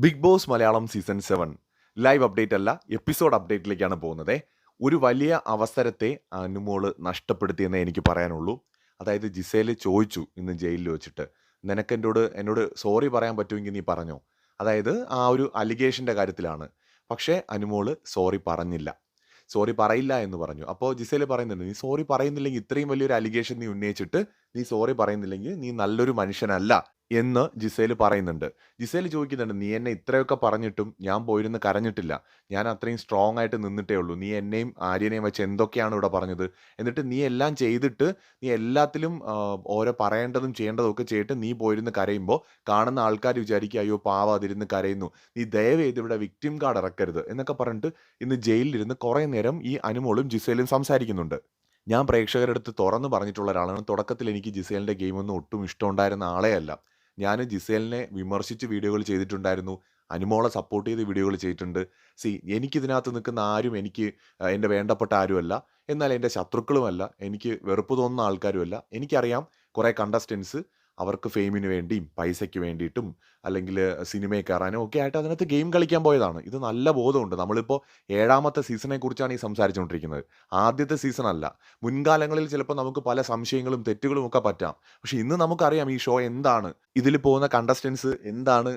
Bigg Boss Malayalam season seven live update അല്ല episode അപ്ഡേറ്റിലേക്കാണ് പോകുന്നത്. ഒരു വലിയ അവസരത്തെ അനുമോൾ നഷ്ടപ്പെടുത്തിയെന്നേ എനിക്ക് പറയാനുള്ളൂ. അതായത് ജിസേൽ ചോദിച്ചു ഇന്ന് ജയിലിൽ വെച്ചിട്ട് നിനക്ക് എന്നോട് എന്നോട് സോറി പറയാൻ പറ്റുമെങ്കിൽ നീ പറഞ്ഞോ? അതായത് ആ ഒരു അലിഗേഷന്റെ കാര്യത്തിലാണ്. പക്ഷേ അനുമോൾ സോറി പറഞ്ഞില്ല. സോറി പറയില്ല എന്ന് പറഞ്ഞു. അപ്പോൾ ജിസേൽ പറയുന്നുണ്ട് നീ സോറി പറയുന്നില്ലെങ്കിൽ ഇത്രയും വലിയൊരു അലിഗേഷൻ നീ ഉന്നയിച്ചിട്ട് നീ സോറി പറയുന്നില്ലെങ്കിൽ നീ നല്ലൊരു മനുഷ്യനല്ല. എന്ന് ജിസേൽ പറയുന്നുണ്ട്. ജിസേൽ ചോദിക്കുന്നുണ്ട് നീ എന്നെ ഇത്രയൊക്കെ പറഞ്ഞിട്ടും ഞാൻ പോയിരുന്ന് കരഞ്ഞിട്ടില്ല. ഞാൻ അത്രയും സ്ട്രോങ് ആയിട്ട് നിന്നിട്ടേ ഉള്ളൂ. നീ എന്നെയും ആര്യനെയും വെച്ച് എന്തൊക്കെയാണ് ഇവിടെ പറഞ്ഞത്? എന്നിട്ട് നീ എല്ലാം ചെയ്തിട്ട് നീ എല്ലാത്തിലും ഓരോ പറയേണ്ടതും ചെയ്യേണ്ടതും ഒക്കെ ചെയ്തിട്ട് നീ പോയിരുന്ന് കരയുമ്പോൾ കാണുന്ന ആൾക്കാർ വിചാരിക്കുക അയ്യോ പാവ അതിരുന്ന് കരയുന്നു. നീ ദയവ് ചെയ്ത് ഇവിടെ വിക്ടിം കാർഡ് ഇറക്കരുത്. എന്നൊക്കെ പറഞ്ഞിട്ട് ഇന്ന് ജയിലിലിരുന്ന് കുറേ നേരം ഈ അനുമോളും ജിസേലും സംസാരിക്കുന്നുണ്ട്. ഞാൻ പ്രേക്ഷകരെടുത്ത് തുറന്ന് പറഞ്ഞിട്ടുള്ള ഒരാളാണ്. തുടക്കത്തിൽ എനിക്ക് ജിസേലിന്റെ ഗെയിമൊന്നും ഒട്ടും ഇഷ്ടമുണ്ടായിരുന്ന ആളേ അല്ല ഞാൻ ജിസേലിനെ വിമർശിച്ച് വീഡിയോകൾ ചെയ്തിട്ടുണ്ടായിരുന്നു. അനുമോളെ സപ്പോർട്ട് ചെയ്ത് വീഡിയോകൾ ചെയ്തിട്ടുണ്ട്. സി എനിക്കിതിനകത്ത് നിൽക്കുന്ന ആരും എനിക്ക് എന്റെ വേണ്ടപ്പെട്ട ആരുമല്ല. എന്നാൽ എന്റെ ശത്രുക്കളുമല്ല. എനിക്ക് വെറുപ്പ് തോന്നുന്ന ആൾക്കാരുമല്ല. എനിക്കറിയാം കുറേ കണ്ടസ്റ്റൻസ് അവർക്ക് ഫെയിമിന് വേണ്ടിയും പൈസയ്ക്ക് വേണ്ടിയിട്ടും അല്ലെങ്കിൽ സിനിമയിൽ കയറാനും ഒക്കെ ആയിട്ട് അതിനകത്ത് ഗെയിം കളിക്കാൻ പോയതാണ്. ഇത് നല്ല ബോധമുണ്ട്. നമ്മളിപ്പോൾ ഏഴാമത്തെ സീസണെ കുറിച്ചാണ് ഈ സംസാരിച്ചുകൊണ്ടിരിക്കുന്നത്. ആദ്യത്തെ സീസൺ അല്ല. മുൻകാലങ്ങളിൽ ചിലപ്പോൾ നമുക്ക് പല സംശയങ്ങളും തെറ്റുകളും ഒക്കെ പറ്റാം. പക്ഷേ ഇന്ന് നമുക്കറിയാം ഈ ഷോ എന്താണ്. ഇതിൽ പോകുന്ന കണ്ടസ്റ്റൻസ് എന്താണ്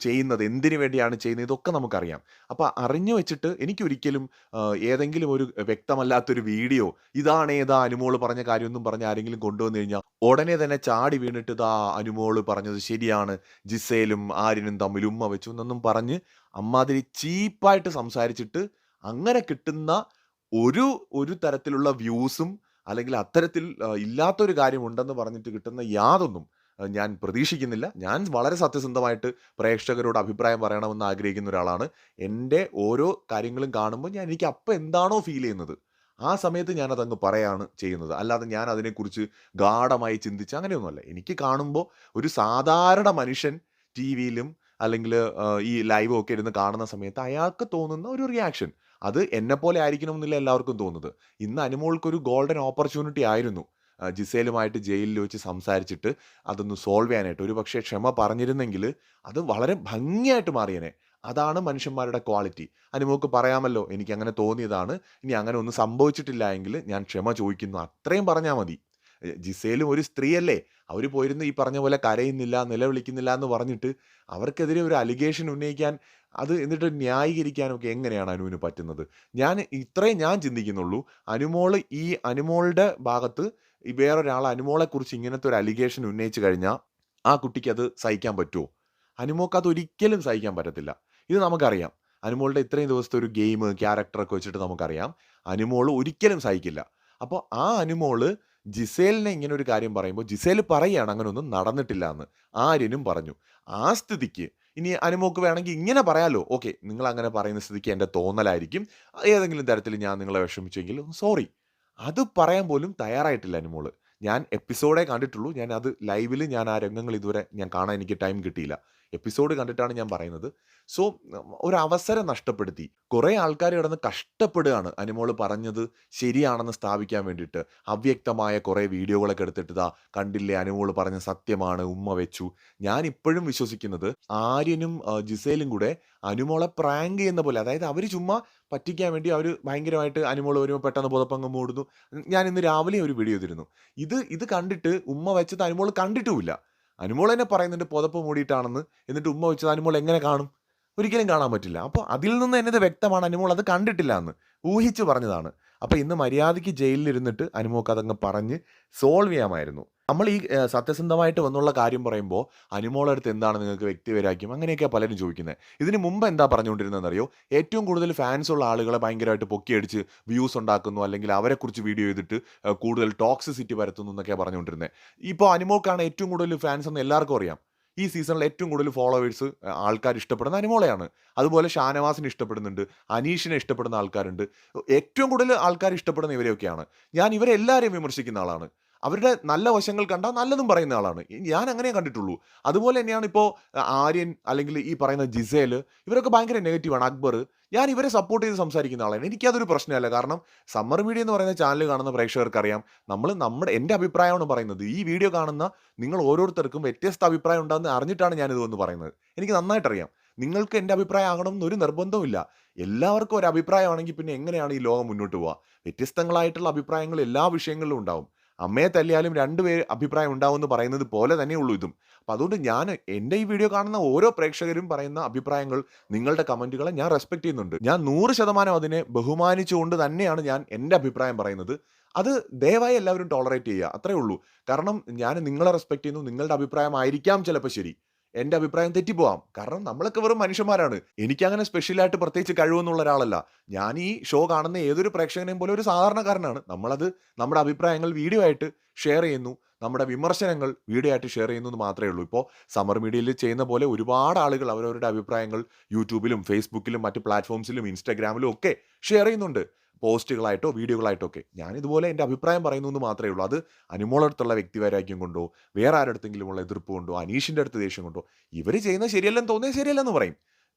ചെയ്യുന്നത് എന്തിനു വേണ്ടിയാണ് ചെയ്യുന്നത് ഇതൊക്കെ നമുക്കറിയാം. അപ്പോൾ അറിഞ്ഞു വെച്ചിട്ട് എനിക്കൊരിക്കലും ഏതെങ്കിലും ഒരു വ്യക്തമല്ലാത്തൊരു വീഡിയോ ഇതാണ് ഏതാ അനുമോൾ പറഞ്ഞ കാര്യമൊന്നും പറഞ്ഞ് ആരെങ്കിലും കൊണ്ടുവന്നു കഴിഞ്ഞാൽ ഉടനെ തന്നെ ചാടി വീണിട്ട് ഇതാ അനുമോൾ പറഞ്ഞത് ശരിയാണ് ജിസയിലും ആര്യനും തമ്മിൽ ഉമ്മ വെച്ചു എന്നൊന്നും പറഞ്ഞ് അമ്മാതിരി ചീപ്പായിട്ട് സംസാരിച്ചിട്ട് അങ്ങനെ കിട്ടുന്ന ഒരു ഒരു തരത്തിലുള്ള വ്യൂസും അല്ലെങ്കിൽ അത്തരത്തിൽ ഇല്ലാത്തൊരു കാര്യം ഉണ്ടെന്ന് പറഞ്ഞിട്ട് കിട്ടുന്ന യാതൊന്നും ഞാൻ പ്രതീക്ഷിക്കുന്നില്ല. ഞാൻ വളരെ സത്യസന്ധമായിട്ട് പ്രേക്ഷകരോട് അഭിപ്രായം പറയണമെന്ന് ആഗ്രഹിക്കുന്ന ഒരാളാണ്. എന്റെ ഓരോ കാര്യങ്ങളും കാണുമ്പോൾ ഞാൻ എനിക്ക് അപ്പം എന്താണോ ഫീൽ ചെയ്യുന്നത്. ആ സമയത്ത് ഞാനത് അങ്ങ് പറയാണ് ചെയ്യുന്നത്. അല്ലാതെ ഞാൻ അതിനെക്കുറിച്ച് ഗാഠമായി ചിന്തിച്ച് അങ്ങനെയൊന്നുമല്ല. എനിക്ക് കാണുമ്പോൾ ഒരു സാധാരണ മനുഷ്യൻ ടി വിയിലും അല്ലെങ്കിൽ ഈ ലൈവ് ഒക്കെ ഇരുന്ന് കാണുന്ന സമയത്ത് അയാൾക്ക് തോന്നുന്ന ഒരു റിയാക്ഷൻ അത് എന്നെ പോലെ ആയിരിക്കണമെന്നില്ല എല്ലാവർക്കും തോന്നുന്നത്. ഇന്ന് അനുമോൾക്കൊരു ഗോൾഡൻ ഓപ്പർച്യൂണിറ്റി ആയിരുന്നു. ജിസേലുമായിട്ട് ജയിലിൽ വെച്ച് സംസാരിച്ചിട്ട് അതൊന്ന് സോൾവ് ചെയ്യാനായിട്ട്. ഒരു പക്ഷേ ക്ഷമ പറഞ്ഞിരുന്നെങ്കിൽ അത് വളരെ ഭംഗിയായിട്ട് മാറിയനെ. അതാണ് മനുഷ്യന്മാരുടെ ക്വാളിറ്റി. അനുമോക്ക് പറയാമല്ലോ എനിക്ക് അങ്ങനെ തോന്നിയതാണ്. ഇനി അങ്ങനെ ഒന്നും സംഭവിച്ചിട്ടില്ല എങ്കിൽ ഞാൻ ക്ഷമ ചോദിക്കുന്നു. അത്രയും പറഞ്ഞാൽ മതി. ജിസേലും ഒരു സ്ത്രീയല്ലേ? അവർ പോയിരുന്നു ഈ പറഞ്ഞ പോലെ കരയുന്നില്ല നിലവിളിക്കുന്നില്ല എന്ന് പറഞ്ഞിട്ട് അവർക്കെതിരെ ഒരു അലിഗേഷൻ ഉന്നയിക്കാൻ അത് എന്നിട്ട് ന്യായീകരിക്കാനൊക്കെ എങ്ങനെയാണ് അനുവിന് പറ്റുന്നത്? ഞാൻ ഇത്രയും ഞാൻ ചിന്തിക്കുന്നുള്ളൂ. അനുമോൾ ഈ അനുമോളുടെ ഭാഗത്ത് ഈ വേറൊരാൾ അനുമോളെക്കുറിച്ച് ഇങ്ങനത്തെ ഒരു അലിഗേഷൻ ഉന്നയിച്ചു കഴിഞ്ഞാൽ ആ കുട്ടിക്ക് അത് സഹിക്കാൻ പറ്റുമോ അനുമോക്ക് അത് ഒരിക്കലും സഹിക്കാൻ പറ്റത്തില്ല. ഇത് നമുക്കറിയാം. അനുമോളുടെ ഇത്രയും ദിവസത്തെ ഒരു ഗെയിം ക്യാരക്ടറൊക്കെ വെച്ചിട്ട് നമുക്കറിയാം. അനുമോൾ ഒരിക്കലും സഹിക്കില്ല. അപ്പോൾ ആ അനുമോൾ ജിസേലിനെ ഇങ്ങനെ ഒരു കാര്യം പറയുമ്പോൾ ജിസേൽ പറയുകയാണ് അങ്ങനെ ഒന്നും നടന്നിട്ടില്ല എന്ന് ആര്യനും പറഞ്ഞു. ആ സ്ഥിതിക്ക് ഇനി അനുമോക്ക് വേണമെങ്കിൽ ഇങ്ങനെ പറയാലോ? ഓക്കെ നിങ്ങൾ അങ്ങനെ പറയുന്ന സ്ഥിതിക്ക് എന്റെ തോന്നലായിരിക്കും. ഏതെങ്കിലും തരത്തിൽ ഞാൻ നിങ്ങളെ വിഷമിച്ചെങ്കിൽ സോറി അത് പറയാൻ പോലും തയ്യാറായിട്ടില്ല അനുമോൾ ഞാൻ എപ്പിസോഡേ കണ്ടിട്ടുള്ളൂ. ഞാൻ അത് ലൈവിൽ ഞാൻ ആ രംഗങ്ങൾ ഇതുവരെ ഞാൻ കാണാൻ എനിക്ക് ടൈം കിട്ടിയില്ല. എപ്പിസോഡ് കണ്ടിട്ടാണ് ഞാൻ പറയുന്നത്. സോ ഒരു അവസരം നഷ്ടപ്പെടുത്തി. കുറേ ആൾക്കാർ കിടന്ന് കഷ്ടപ്പെടുകയാണ്. അനുമോൾ പറഞ്ഞത് ശരിയാണെന്ന് സ്ഥാപിക്കാൻ വേണ്ടിയിട്ട്. അവ്യക്തമായ കുറേ വീഡിയോകളൊക്കെ എടുത്തിട്ട് ഇതാ കണ്ടില്ലേ അനുമോൾ പറഞ്ഞ സത്യമാണ് ഉമ്മ വെച്ചു. ഞാൻ ഇപ്പോഴും വിശ്വസിക്കുന്നത് ആര്യനും ജിസേലും കൂടെ അനുമോളെ പ്രാങ്ക് ചെയ്യുന്ന പോലെ അതായത് അവർ ചുമ്മാ പറ്റിക്കാൻ വേണ്ടി അവർ ഭയങ്കരമായിട്ട് അനുമോൾ വരുമ്പോൾ പെട്ടെന്ന് പുതപ്പങ്ങ് മൂടുന്നു. ഞാൻ ഇന്ന് രാവിലെ ഒരു വീഡിയോ ചെയ്തിരുന്നു. ഇത് ഇത് കണ്ടിട്ട് ഉമ്മ വെച്ചത് അനുമോൾ കണ്ടിട്ടുമില്ല. അനുമോൾ തന്നെ പറയുന്നുണ്ട് പുതപ്പ് മൂടിയിട്ടാണെന്ന്. എന്നിട്ട് ഉമ്മ വെച്ചത് അനുമോൾ എങ്ങനെ കാണും? ഒരിക്കലും കാണാൻ പറ്റില്ല. അപ്പോൾ അതിൽ നിന്ന് എന്നത് വ്യക്തമാണ് അനുമോൾ അത് കണ്ടിട്ടില്ല എന്ന്. ഊഹിച്ച് പറഞ്ഞതാണ്. അപ്പോൾ ഇന്ന് മര്യാദയ്ക്ക് ജയിലിലിരുന്നിട്ട് അനുമോക്ക് അതങ്ങ് പറഞ്ഞ് സോൾവ് ചെയ്യാമായിരുന്നു. നമ്മൾ ഈ സത്യസന്ധമായിട്ട് വന്നുള്ള കാര്യം പറയുമ്പോൾ അനുമോളെ അടുത്ത് എന്താണ് നിങ്ങൾക്ക് വ്യക്തിവൈരാഗ്യം? അങ്ങനെയൊക്കെയാണ് പലരും ചോദിക്കുന്നത് ഇതിന് മുമ്പ് എന്താ പറഞ്ഞുകൊണ്ടിരുന്നതെന്നറിയോ? ഏറ്റവും കൂടുതൽ ഫാൻസ് ഉള്ള ആളുകളെ ഭയങ്കരമായിട്ട് പൊക്കിയടിച്ച് വ്യൂസ് ഉണ്ടാക്കുന്നു അല്ലെങ്കിൽ അവരെക്കുറിച്ച് വീഡിയോ ചെയ്തിട്ട് കൂടുതൽ ടോക്സിസിറ്റി പരത്തുന്നു എന്നൊക്കെയാണ് പറഞ്ഞുകൊണ്ടിരുന്നത് ഇപ്പോൾ അനുമോൾക്കാണ് ഏറ്റവും കൂടുതൽ ഫാൻസ് എന്ന് എല്ലാവർക്കും അറിയാം. ഈ സീസണിൽ ഏറ്റവും കൂടുതൽ ഫോളോവേഴ്സ് ആൾക്കാർ ഇഷ്ടപ്പെടുന്ന അനുമോളയാണ്. അതുപോലെ ഷാനവാസിനെ ഇഷ്ടപ്പെടുന്നുണ്ട് അനീഷിനെ ഇഷ്ടപ്പെടുന്ന ആൾക്കാരുണ്ട്. ഏറ്റവും കൂടുതൽ ആൾക്കാർ ഇഷ്ടപ്പെടുന്ന ഇവരെയൊക്കെയാണ്. ഞാൻ ഇവരെല്ലാവരെയും വിമർശിക്കുന്ന ആളാണ്. അവരുടെ നല്ല വശങ്ങൾ കണ്ടാൽ നല്ലതും പറയുന്ന ആളാണ്. ഞാൻ അങ്ങനെ കണ്ടിട്ടുള്ളൂ. അതുപോലെ തന്നെയാണ് ഇപ്പോൾ ആര്യൻ അല്ലെങ്കിൽ ഈ പറയുന്ന ജിസേൽ ഇവരൊക്കെ ഭയങ്കര നെഗറ്റീവാണ് അക്ബർ ഞാൻ ഇവരെ സപ്പോർട്ട് ചെയ്ത് സംസാരിക്കുന്ന ആളാണ്. എനിക്കതൊരു പ്രശ്നമല്ല. കാരണം സമ്മർ മീഡിയ എന്ന് പറയുന്ന ചാനൽ കാണുന്ന പ്രേക്ഷകർക്കറിയാം. നമ്മൾ നമ്മുടെ എന്റെ അഭിപ്രായമാണ് പറയുന്നത്. ഈ വീഡിയോ കാണുന്ന നിങ്ങൾ ഓരോരുത്തർക്കും വ്യത്യസ്ത അഭിപ്രായം ഉണ്ടാകുന്ന അറിഞ്ഞിട്ടാണ് ഞാൻ ഇതൊന്ന് പറയുന്നത്. എനിക്ക് നന്നായിട്ട് അറിയാം നിങ്ങൾക്ക് എന്റെ അഭിപ്രായം ആകണം എന്നൊരു നിർബന്ധവുമില്ല. എല്ലാവർക്കും ഒരു അഭിപ്രായമാണെങ്കിൽ പിന്നെ എങ്ങനെയാണ് ഈ ലോകം മുന്നോട്ട് പോവാ? വ്യത്യസ്തങ്ങളായിട്ടുള്ള അഭിപ്രായങ്ങൾ എല്ലാ വിഷയങ്ങളിലും ഉണ്ടാവും. അമ്മയെ തല്ലിയാലും 2 പേര് അഭിപ്രായം ഉണ്ടാവുമെന്ന് പറയുന്നത് പോലെ തന്നെയുള്ളൂ ഇതും. അപ്പം അതുകൊണ്ട് ഞാൻ എന്റെ ഈ വീഡിയോ കാണുന്ന ഓരോ പ്രേക്ഷകരും പറയുന്ന അഭിപ്രായങ്ങൾ, നിങ്ങളുടെ കമന്റുകളെ ഞാൻ റെസ്പെക്ട് ചെയ്യുന്നുണ്ട്. ഞാൻ 100% അതിനെ ബഹുമാനിച്ചുകൊണ്ട് തന്നെയാണ് ഞാൻ എന്റെ അഭിപ്രായം പറയുന്നത്. അത് ദയവായി എല്ലാവരും ടോളറേറ്റ് ചെയ്യുക. അത്രേ ഉള്ളൂ. കാരണം ഞാൻ നിങ്ങളെ റെസ്പെക്ട് ചെയ്യുന്നു. നിങ്ങളുടെ അഭിപ്രായമായിരിക്കാം ചിലപ്പോൾ ശരി. എന്റെ അഭിപ്രായം തെറ്റിപ്പോവാം. കാരണം നമ്മളൊക്കെ വെറും മനുഷ്യന്മാരാണ്. എനിക്കങ്ങനെ സ്പെഷ്യലായിട്ട് പ്രത്യേകിച്ച് കഴിവെന്നുള്ള ഒരാളല്ല. ഞാൻ ഈ ഷോ കാണുന്ന ഏതൊരു പ്രേക്ഷകനെയും പോലെ ഒരു സാധാരണക്കാരനാണ്. നമ്മളത് നമ്മുടെ അഭിപ്രായങ്ങൾ വീഡിയോ ആയിട്ട് ഷെയർ ചെയ്യുന്നു. നമ്മുടെ വിമർശനങ്ങൾ വീഡിയോ ആയിട്ട് ഷെയർ ചെയ്യുന്നു മാത്രമേ ഉള്ളൂ. ഇപ്പോൾ സമർ മീഡിയയിൽ ചെയ്യുന്ന പോലെ ഒരുപാട് ആളുകൾ അവരവരുടെ അഭിപ്രായങ്ങൾ യൂട്യൂബിലും ഫേസ്ബുക്കിലും മറ്റ് പ്ലാറ്റ്ഫോംസിലും ഇൻസ്റ്റാഗ്രാമിലും ഒക്കെ ഷെയർ ചെയ്യുന്നുണ്ട്. പോസ്റ്റുകളായിട്ടോ വീഡിയോകളായിട്ടോ ഒക്കെ. ഞാൻ ഇതുപോലെ എന്റെ അഭിപ്രായം പറയുന്നു എന്ന് മാത്രമേ ഉള്ളൂ. അത് അനുമോളടുത്തുള്ള വ്യക്തിവൈരാഗ്യം കൊണ്ടോ, വേറെ ആരുടെ അടുത്തെങ്കിലുമുള്ള എതിർപ്പ് കൊണ്ടോ, അനീഷിന്റെ അടുത്ത് ദേഷ്യം കൊണ്ടോ, ഇവർ ചെയ്യുന്നത് ശരിയല്ലെന്ന് തോന്നിയാൽ ശരിയല്ലെന്ന് പറയും.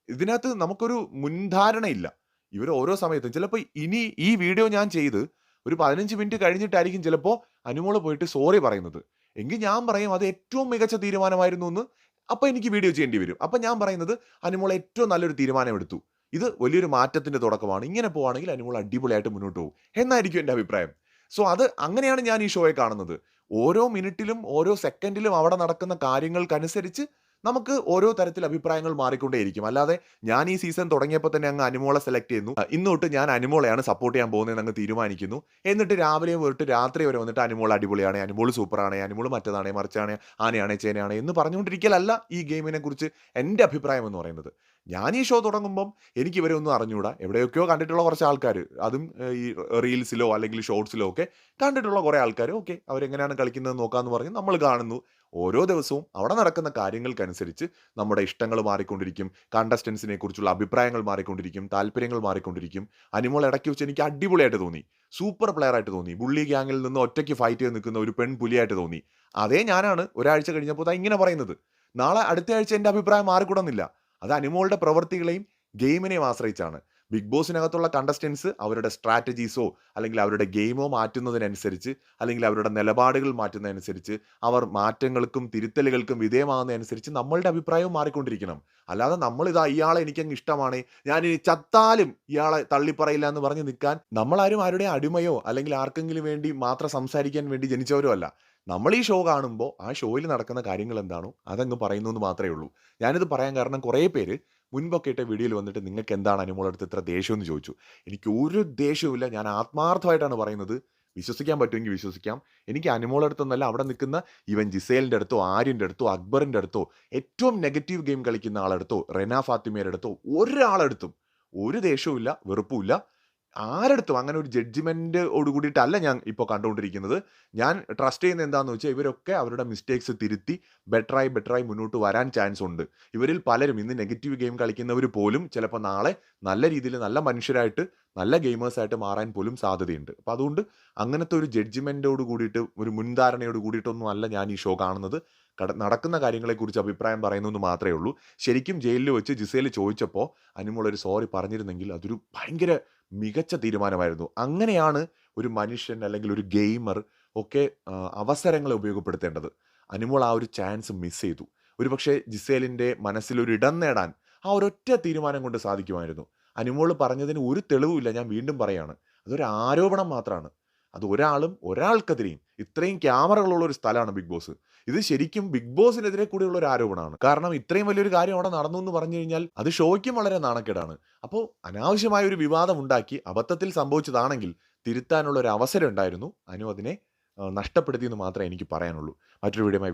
ഇതിനകത്ത് നമുക്കൊരു മുൻധാരണയില്ല. ഇവർ ഓരോ സമയത്തും ചിലപ്പോൾ ഇനി ഈ വീഡിയോ ഞാൻ ചെയ്ത് ഒരു 15 മിനിറ്റ് കഴിഞ്ഞിട്ടായിരിക്കും ചിലപ്പോൾ അനുമോൾ പോയിട്ട് സോറി പറയുന്നത്. എങ്കിൽ ഞാൻ പറയും അത് ഏറ്റവും മികച്ച തീരുമാനമായിരുന്നു എന്ന്. അപ്പോൾ എനിക്ക് വീഡിയോ ചെയ്യേണ്ടി വരും. അപ്പോൾ ഞാൻ പറയുന്നത് അനുമോൾ ഏറ്റവും നല്ലൊരു തീരുമാനം എടുത്തു. ഇത് വലിയൊരു മാറ്റത്തിന്റെ തുടക്കമാണ്. ഇങ്ങനെ പോവാണെങ്കിൽ അനുമോൾ അടിപൊളിയായിട്ട് മുന്നോട്ട് പോകും. എന്നായിരിക്കും എന്റെ അഭിപ്രായം. സോ അത് അങ്ങനെയാണ് ഞാൻ ഈ ഷോയെ കാണുന്നത്. ഓരോ മിനിറ്റിലും ഓരോ സെക്കൻഡിലും അവിടെ നടക്കുന്ന കാര്യങ്ങൾക്കനുസരിച്ച് നമുക്ക് ഓരോ തരത്തിൽ അഭിപ്രായങ്ങൾ മാറിക്കൊണ്ടേയിരിക്കും. അല്ലാതെ ഞാൻ ഈ സീസൺ തുടങ്ങിയപ്പോൾ തന്നെ അങ്ങ് അനുമോളെ സെലക്ട് ചെയ്യുന്നു. ഇന്നോട്ട് ഞാൻ അനുമോളെയാണ് സപ്പോർട്ട് ചെയ്യാൻ പോകുന്നത് അങ്ങ് തീരുമാനിക്കുന്നു. എന്നിട്ട് രാവിലെ തൊട്ട് രാത്രി വരെ വന്നിട്ട് അനുമോൾ അടിപൊളിയാണ്, അനുമോൾ സൂപ്പറാണ്, അനുമോൾ മറ്റതാണേ മറിച്ചാണ്, ആനയാണ്, ചേനയാണ് എന്ന് പറഞ്ഞുകൊണ്ടിരിക്കലല്ല ഈ ഗെയിമിനെ കുറിച്ച് എന്റെ അഭിപ്രായം എന്ന് പറയുന്നത്. ഞാൻ ഈ ഷോ തുടങ്ങുമ്പം എനിക്ക് ഇവരെ ഒന്നും അറിഞ്ഞുകൂടാ എവിടെയൊക്കെയോ കണ്ടിട്ടുള്ള കുറച്ച് ആൾക്കാർ അതും ഈ റീൽസിലോ അല്ലെങ്കിൽ ഷോർട്സിലോ ഒക്കെ കണ്ടിട്ടുള്ള കുറേ ആൾക്കാർ ഓക്കെ അവരെങ്ങനെയാണ് കളിക്കുന്നത് നോക്കാമെന്ന് പറഞ്ഞ് നമ്മൾ കാണുന്നു. ഓരോ ദിവസവും അവിടെ നടക്കുന്ന കാര്യങ്ങൾക്കനുസരിച്ച് നമ്മുടെ ഇഷ്ടങ്ങൾ മാറിക്കൊണ്ടിരിക്കും. കണ്ടസ്റ്റൻസിനെ കുറിച്ചുള്ള അഭിപ്രായങ്ങൾ മാറിക്കൊണ്ടിരിക്കും. താല്പര്യങ്ങൾ മാറിക്കൊണ്ടിരിക്കും. അനിമോൾ ഇടയ്ക്ക് വെച്ച് എനിക്ക് അടിപൊളിയായിട്ട് തോന്നി. സൂപ്പർ പ്ലെയർ ആയിട്ട് തോന്നി. ബുള്ളി ഗ്യാങ്ങിൽ നിന്ന് ഒറ്റയ്ക്ക് ഫൈറ്റ് ചെയ്ത് നിൽക്കുന്ന ഒരു പെൺപുലിയായിട്ട് തോന്നി. അതേ ഞാനാണ് ഒരാഴ്ച കഴിഞ്ഞപ്പോൾ ഇങ്ങനെ പറയുന്നത്. നാളെ അടുത്ത ആഴ്ച എന്റെ അഭിപ്രായം മാറിക്കൂടന്നില്ല. അത് അനുമോളുടെ പ്രവൃത്തികളെയും ഗെയിമിനെയും ആശ്രയിച്ചാണ്. ബിഗ് ബോസിനകത്തുള്ള കണ്ടസ്റ്റൻസ് അവരുടെ സ്ട്രാറ്റജീസോ അല്ലെങ്കിൽ അവരുടെ ഗെയിമോ മാറ്റുന്നതിനനുസരിച്ച് അല്ലെങ്കിൽ അവരുടെ നിലപാടുകൾ മാറ്റുന്നതനുസരിച്ച് അവർ മാറ്റങ്ങൾക്കും തിരുത്തലുകൾക്കും വിധേയമാകുന്നതനുസരിച്ച് നമ്മളുടെ അഭിപ്രായവും മാറിക്കൊണ്ടിരിക്കണം. അല്ലാതെ നമ്മൾ ഇതാ ഇയാളെ എനിക്കങ്ങ് ഇഷ്ടമാണ്. ഞാൻ ഇനി ചത്താലും ഇയാളെ തള്ളിപ്പറയില്ല എന്ന് പറഞ്ഞ് നിൽക്കാൻ നമ്മളാരും ആരുടെ അടിമയോ അല്ലെങ്കിൽ ആർക്കെങ്കിലും വേണ്ടി മാത്രം സംസാരിക്കാൻ വേണ്ടി ജനിച്ചവരോ അല്ല. നമ്മൾ ഈ ഷോ കാണുമ്പോൾ ആ ഷോയിൽ നടക്കുന്ന കാര്യങ്ങൾ എന്താണോ അതങ്ങ് പറയുന്നു എന്ന് മാത്രമേ ഉള്ളൂ. ഞാനിത് പറയാൻ കാരണം കുറേ പേര് മുൻപൊക്കെ ഇട്ട വീഡിയോയിൽ വന്നിട്ട് നിങ്ങൾക്ക് എന്താണ് അനുമോളടുത്ത് ഇത്ര ദേഷ്യം എന്ന് ചോദിച്ചു. എനിക്ക് ഒരു ദേഷ്യവുമില്ല. ഞാൻ ആത്മാർത്ഥമായിട്ടാണ് പറയുന്നത്. വിശ്വസിക്കാൻ പറ്റുമെങ്കിൽ വിശ്വസിക്കാം. എനിക്ക് അനുമോളുടെ അടുത്തൊന്നല്ല അവിടെ നിൽക്കുന്ന ഇവൻ ജിസേലിന്റെ അടുത്തോ, ആര്യന്റെ അടുത്തോ, അക്ബറിന്റെ അടുത്തോ, ഏറ്റവും നെഗറ്റീവ് ഗെയിം കളിക്കുന്ന ആളെടുത്തോ റെനാ ഫാത്തിമയുടെ അടുത്തോ ഒരാളെടുത്തും ഒരു ദേഷ്യവുമില്ല, വെറുപ്പുമില്ല. ആരടുത്തും അങ്ങനെ ഒരു ജഡ്ജ്മെന്റോട് കൂടിയിട്ടല്ല ഞാൻ ഇപ്പോൾ കണ്ടുകൊണ്ടിരിക്കുന്നത്. ഞാൻ ട്രസ്റ്റ് ചെയ്യുന്നത് എന്താണെന്ന് വെച്ചാൽ ഇവരൊക്കെ അവരുടെ മിസ്റ്റേക്സ് തിരുത്തി ബെറ്ററായി ബെറ്ററായി മുന്നോട്ട് വരാൻ ചാൻസ് ഉണ്ട്. ഇവരിൽ പലരും ഇന്ന് നെഗറ്റീവ് ഗെയിം കളിക്കുന്നവർ പോലും ചിലപ്പോൾ നാളെ നല്ല രീതിയിൽ നല്ല മനുഷ്യരായിട്ട് നല്ല ഗെയിമേഴ്സായിട്ട് മാറാൻ പോലും സാധ്യതയുണ്ട്. അപ്പോൾ അതുകൊണ്ട് അങ്ങനത്തെ ഒരു ജഡ്ജ്മെന്റോട് കൂടിയിട്ട് ഒരു മുൻധാരണയോട് കൂടിയിട്ടൊന്നും അല്ല ഞാൻ ഈ ഷോ കാണുന്നത്. നടക്കുന്ന കാര്യങ്ങളെക്കുറിച്ച് അഭിപ്രായം പറയുന്നതെന്ന് മാത്രമേ ഉള്ളൂ. ശരിക്കും ജയിലിൽ വെച്ച് ജിസേൽ ചോദിച്ചപ്പോൾ അനുമോളൊരു സോറി പറഞ്ഞിരുന്നെങ്കിൽ അതൊരു ഭയങ്കര മികച്ച തീരുമാനമായിരുന്നു. അങ്ങനെയാണ് ഒരു മനുഷ്യൻ അല്ലെങ്കിൽ ഒരു ഗെയിമർ ഒക്കെ അവസരങ്ങളെ ഉപയോഗപ്പെടുത്തേണ്ടത്. അനുമോൾ ആ ഒരു ചാൻസ് മിസ് ചെയ്തു. ഒരുപക്ഷേ ജിസേലിന്റെ മനസ്സിൽ ഒരു ഇടം നേടാൻ ആ ഒരൊറ്റ തീരുമാനം കൊണ്ട് സാധിക്കുമായിരുന്നു. അനുമോൾ പറഞ്ഞതിന് ഒരു തെളിവുമില്ല. ഞാൻ വീണ്ടും പറയാണ്. അതൊരു ആരോപണം മാത്രമാണ്. അത് ഒരാളും ഒരാൾക്കെതിരെയും ഇത്രയും ക്യാമറകളുള്ള ഒരു സ്ഥലമാണ് ബിഗ് ബോസ്. ഇത് ശരിക്കും ബിഗ് ബോസിനെതിരെ കൂടിയുള്ള ഒരു ആരോപണമാണ്. കാരണം ഇത്രയും വലിയൊരു കാര്യം അവിടെ നടന്നു എന്ന് പറഞ്ഞു കഴിഞ്ഞാൽ അത് ഷോയ്ക്കും വളരെ നാണക്കേടാണ്. അപ്പോൾ അനാവശ്യമായ ഒരു വിവാദം ഉണ്ടാക്കി അബദ്ധത്തിൽ സംഭവിച്ചതാണെങ്കിൽ തിരുത്താനുള്ള ഒരു അവസരം ഉണ്ടായിരുന്നു. അനു അതിനെ നഷ്ടപ്പെടുത്തി എന്ന് മാത്രമേ എനിക്ക് പറയാനുള്ളൂ. മറ്റൊരു വീഡിയോയുമായി